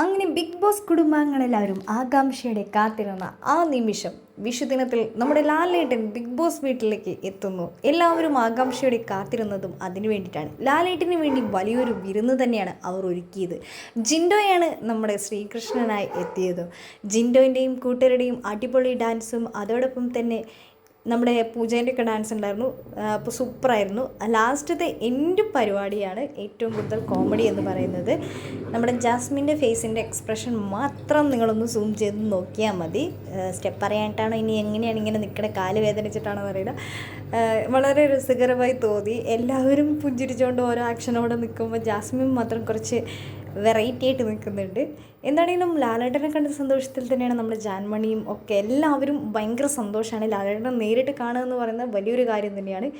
അങ്ങനെ big boss കുടുംബാംഗങ്ങളെല്ലാവരും ആകാംക്ഷയുടെ കാത്തിരുന്ന ആ നിമിഷം വിഷുദിനത്തിൽ നമ്മുടെ ലാലേട്ടൻ ബിഗ് ബോസ് വീട്ടിലേക്ക് എത്തുന്നു. എല്ലാവരും ആകാംക്ഷയോടെ കാത്തിരുന്നതും അതിനു വേണ്ടിയിട്ടാണ്. ലാലേട്ടന് വേണ്ടി വലിയൊരു വിരുന്ന് തന്നെയാണ് അവർ ഒരുക്കിയത്. ജിൻഡോയാണ് നമ്മുടെ ശ്രീകൃഷ്ണനായി എത്തിയത്. ജിൻഡോന്റെയും കൂട്ടരുടെയും അടിപൊളി ഡാൻസും അതോടൊപ്പം തന്നെ നമ്മുടെ പൂജേന്റെ ഒക്കെ ഡാൻസ് ഉണ്ടായിരുന്നു. അപ്പോൾ സൂപ്പറായിരുന്നു. ലാസ്റ്റത്തെ എന്റെ പരിപാടിയാണ് ഏറ്റവും കൂടുതൽ കോമഡി എന്ന് പറയുന്നത്. നമ്മുടെ ജാസ്മിന്റെ ഫേസിന്റെ എക്സ്പ്രഷൻ മാത്രം നിങ്ങളൊന്ന് സൂം ചെയ്ത് നോക്കിയാൽ മതി. സ്റ്റെപ്പ് അറിയാനായിട്ടാണോ ഇനി എങ്ങനെയാണ് ഇങ്ങനെ നിൽക്കണ? കാൽ വേദനിച്ചിട്ടാണോ പറയുക? വളരെ രസകരമായി തോന്നി. എല്ലാവരും പുഞ്ചിരിച്ചുകൊണ്ട് ഓരോ ആക്ഷനോടെ നിൽക്കുമ്പോൾ ജാസ്മിൻ മാത്രം കുറച്ച് വെറൈറ്റി ആയിട്ട് നിൽക്കുന്നുണ്ട്. എന്താണെങ്കിലും ലാലേട്ടനെ കണ്ട സന്തോഷത്തിൽ തന്നെയാണ് നമ്മുടെ ജാൻമണിയും ഒക്കെ എല്ലാവരും ഭയങ്കര സന്തോഷമാണ് ലാലേട്ടനെ നേരിട്ട് കാണുക എന്ന് പറയുന്നത് വലിയൊരു കാര്യം തന്നെയാണ്.